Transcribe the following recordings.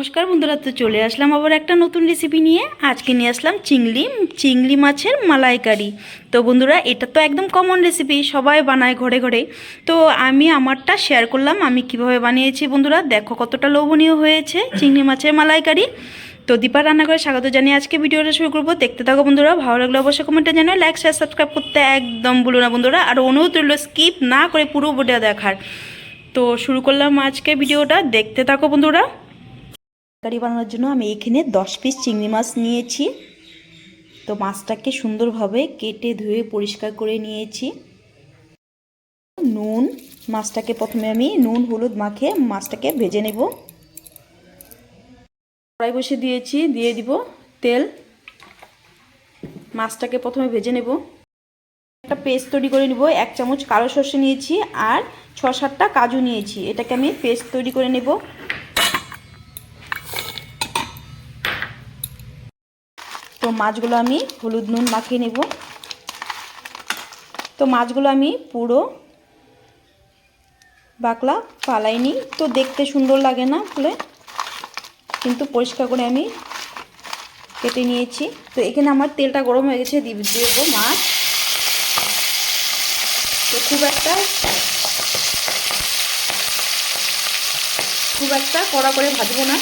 নমস্কার বন্ধুরা, তো চলে আসলাম আবার একটা নতুন রেসিপি নিয়ে। আজকে নিয়ে আসলাম চিংড়ি চিংড়ি মাছের মালাইকারি। তো বন্ধুরা, এটা তো একদম কমন রেসিপি সবাই বানায় ঘরে ঘরে। তো আমি আমারটা শেয়ার করলাম, আমি কীভাবে বানিয়েছি বন্ধুরা, দেখো কতটা লোভনীয় হয়েছে চিংড়ি মাছের মালাইকারি। তো দীপা রান্না করে স্বাগত জানিয়ে আজকে ভিডিওটা শুরু করব। দেখতে থাকো বন্ধুরা, ভালো লাগলে অবশ্যই কমেন্টে জানাও লাইক শেয়ার সাবস্ক্রাইব করতে একদম ভুলো না বন্ধুরা। আর অনুরোধ রইল স্কিপ না করে পুরো ভিডিও দেখার। তো শুরু করলাম আজকে ভিডিওটা, দেখতে থাকো বন্ধুরা। তরকারি বানানোর জন্য আমি এখানে দশ পিস চিংড়ি মাছ নিয়েছি। তো মাছটাকে সুন্দরভাবে কেটে ধুয়ে পরিষ্কার করে নিয়েছি। নুন, মাছটাকে প্রথমে আমি নুন, হলুদ মাখে মাছটাকে ভেজে নেব। কড়াই বসে দিয়েছি, দিয়ে দিব তেল। মাছটাকে প্রথমে ভেজে নেব। একটা পেস্ট তৈরি করে নিব, এক চামচ কালো সর্ষে নিয়েছি আর ছ সাতটা কাজু নিয়েছি। এটাকে আমি পেস্ট তৈরি করে নেব। মাছগুলো আমি হলুদ নুন মাখিয়ে নেব। তো মাছগুলো আমি পুরো বাকলা ফালাইনি তো দেখতে সুন্দর লাগে না বলে, কিন্তু পরিষ্কার করে আমি কেটে নিয়েছি। তো এখানে আমার তেলটা গরম হয়ে গেছে, দিয়ে দেবো মাছ। তো খুব একটা খুব একটা কড়া করে ভাজবো না।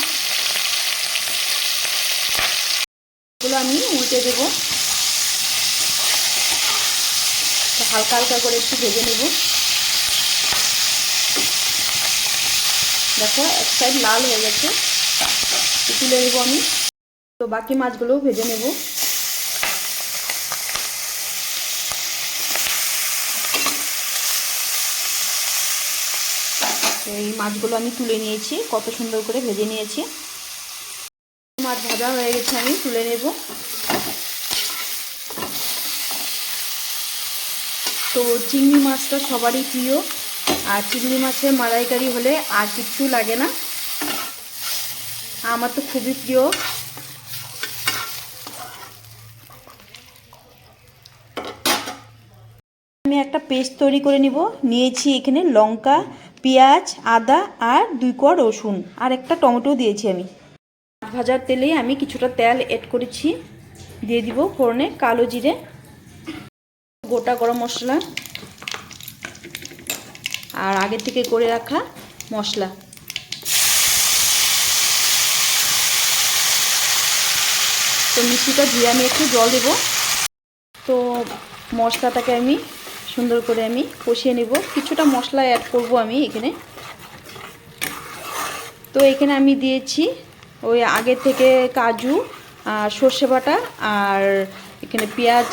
উল্টে দেবো। হালকা হালকা করে একটু ভেজে নেব। দেখো, এক সাইড লাল হয়ে গেছে। তুলে নেব আমি। তো বাকি মাছগুলোও ভেজে নেব। এই মাছগুলো আমি তুলে নিয়েছি, কত সুন্দর করে ভেজে নিয়েছি। মাছ ভাজা হয়ে গেছে, আমি তুলে নেব। তো চিংড়ি মাছটা সবারই প্রিয়। আর চিংড়ি মাছের মালাইকারি হলে আর কিচ্ছু লাগে না। আমার তো খুবই প্রিয়। আমি একটা পেস্ট তৈরি করে নিব। নিয়েছি এখানে লঙ্কা, পেঁয়াজ, আদা আর দুই কোয়া রসুন। আর একটা টমেটো দিয়েছি আমি। ভাজার তেলেই আমি কিছুটা তেল এড করেছি। দিয়ে দিব ফোড়নে কালো জিরে। গোটা গরম মশলা আর আগে থেকে করে রাখা মশলা। তো মিষ্টিটা ধুয়ে আমি একটু জল দেব। তো মশলাটাকে আমি সুন্দর করে আমি কষিয়ে নেব। কিছুটা মশলা অ্যাড করব আমি এখানে। তো এখানে আমি দিয়েছি ওই আগে থেকে কাজু আর সর্ষে বাটা আর এখানে পেঁয়াজ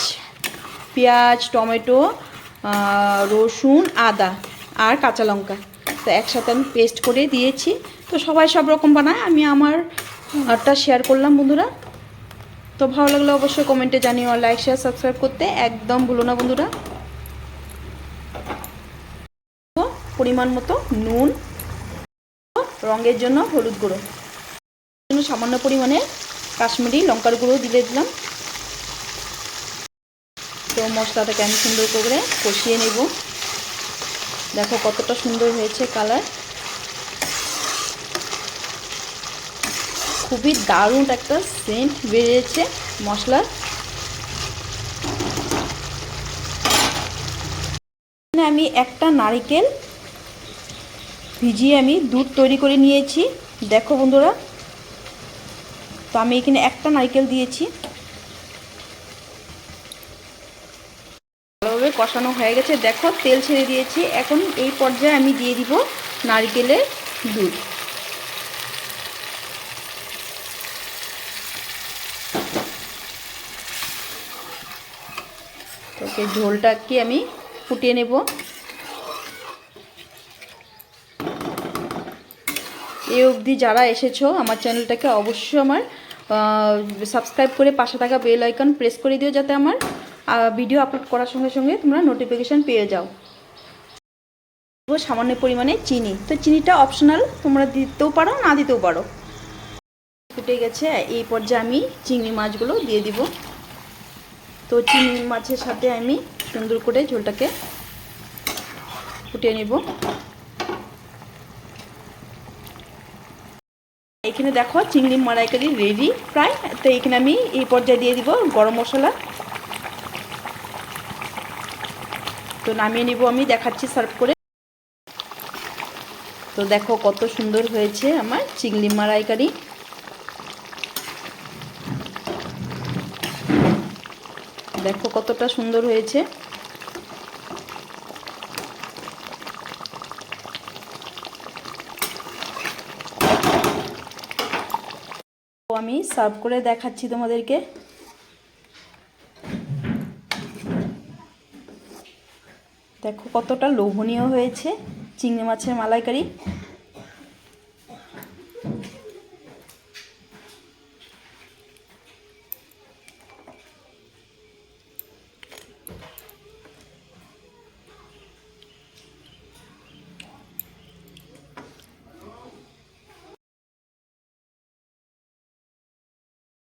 পেঁয়াজ, টমেটো রসুন, আদা আর কাঁচা লঙ্কা। তো একসাথে আমি পেস্ট করে দিয়েছি। তো সবাই সব রকম বানায়, আমি আমারটা শেয়ার করলাম বন্ধুরা। তো ভালো লাগলে অবশ্যই কমেন্টে জানিও লাইক শেয়ার সাবস্ক্রাইব করতে একদম ভুলো না বন্ধুরা। পরিমাণ মতো নুন, রঙের জন্য হলুদ গুঁড়ো। সামান্য পরিমাণে কাশ্মীরি লঙ্কার গুঁড়ো দিলে দিলাম। তো মশলাটাকে আমি সুন্দর করে কষিয়ে নেব। দেখো কতটা সুন্দর হয়েছে কালার। খুবই দারুণ একটা সেন্ট বেরিয়েছে মশলার। আমি একটা নারিকেল ভিজিয়ে আমি দুধ তৈরি করে নিয়েছি। দেখো বন্ধুরা, তো আমি এখানে একটা নারকেল দিয়েছি। কষানো হয়ে গেছে। দেখো, তেল ছেড়ে দিয়েছি। এখন এই পর্যায়ে আমি দিয়ে দিব নারকেলের দুধ। ওকে ঝোলটাকে আমি ফুটিয়ে নেব। এই অবধি যারা এসেছ আমার চ্যানেলটাকে অবশ্যই আমার সাবস্ক্রাইব করে পাশে থাকা বেল আইকন প্রেস করে দিও যাতে আমার ভিডিও আপলোড করার সঙ্গে সঙ্গে তোমরা নোটিফিকেশান পেয়ে যাও। সামান্য পরিমাণে চিনি। তো চিনিটা অপশনাল তোমরা দিতেও পারো, না দিতেও পারো। ফুটে গেছে, এই পর্যায়ে আমি চিংড়ি মাছগুলো দিয়ে দিব। তো চিংড়ি মাছের সাথে আমি সুন্দর করে ঝোলটাকে ফুটিয়ে নেব। এখানে দেখো চিংড়ি মালাইকারি রেডি প্রায়। তো এখানে আমি এই পর্যায়ে দিয়ে দিব গরম মশলা। তো নামিয়ে নিব আমি, দেখাচ্ছি, সার্ভ করে। তো দেখো কত সুন্দর হয়েছে আমার চিংড়ি মালাইকারি দেখো কতটা সুন্দর হয়েছে। আমি সার্ভ করে দেখাচ্ছি তোমাদেরকে। দেখো কতটা লোভনীয় হয়েছে চিংড়ি মাছের মালাইকারি।